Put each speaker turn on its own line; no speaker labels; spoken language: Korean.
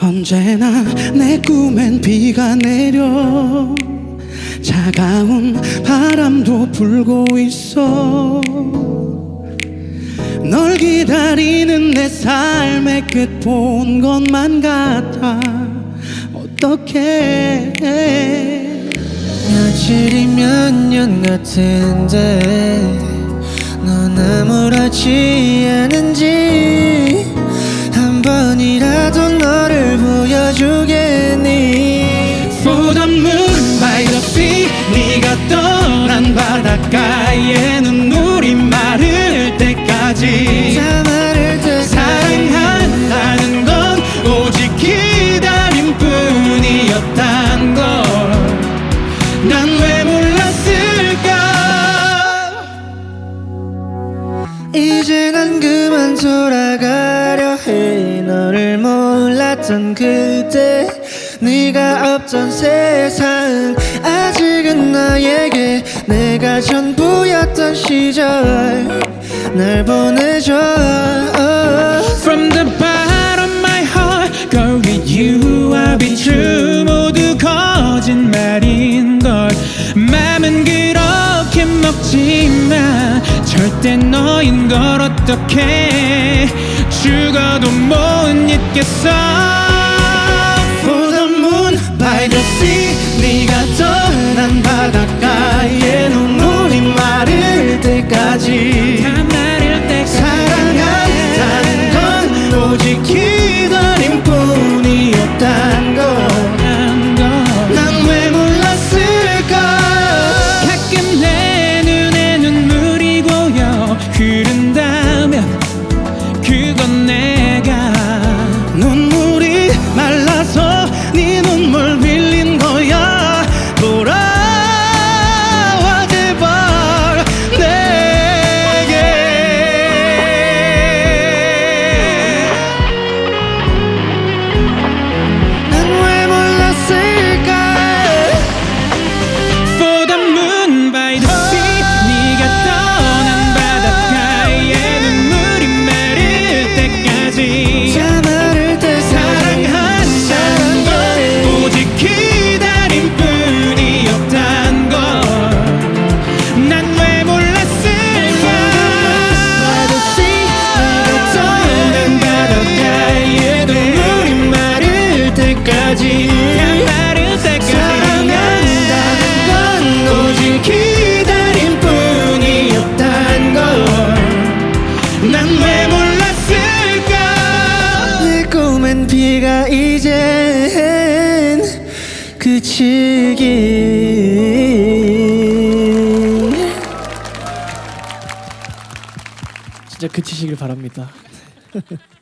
언제나 내 꿈엔 비가 내려. 차가운 바람도 불고 있어. 널 기다리는 내 삶의 끝 본 것만 같아. 어떡해
며칠이 몇년 같은데 넌 아무렇지 않은지 한 번이라도 보여 주겠니?
For the moon by the sea 네가 떠난 바닷가에 눈물이 마를 때까지
다 말을 때
사랑한다는 건 오직 기다림 뿐이었단 걸난 왜 몰랐을까?
이제 난 그만 돌아가려 해. 너를 몰 랐던 그때 네가 없던 세상. 아직은 나에게 내가 전부였던 시절 날 보내줘.
From the bottom of my heart Girl with you I'll be true. 모두 거짓말인걸. 맘은 그렇게 먹지만 절대 너인 걸 어떡해. 죽어도 못 잊겠어 For the moon by the sea 네가 떠난 바닷가에 때까지 마를 때까지 사랑한다는 건 오직 기다림 뿐이었단 걸난 왜 몰랐을까?
내 꿈엔 비가 이젠 그치기
진짜 그치시길 바랍니다.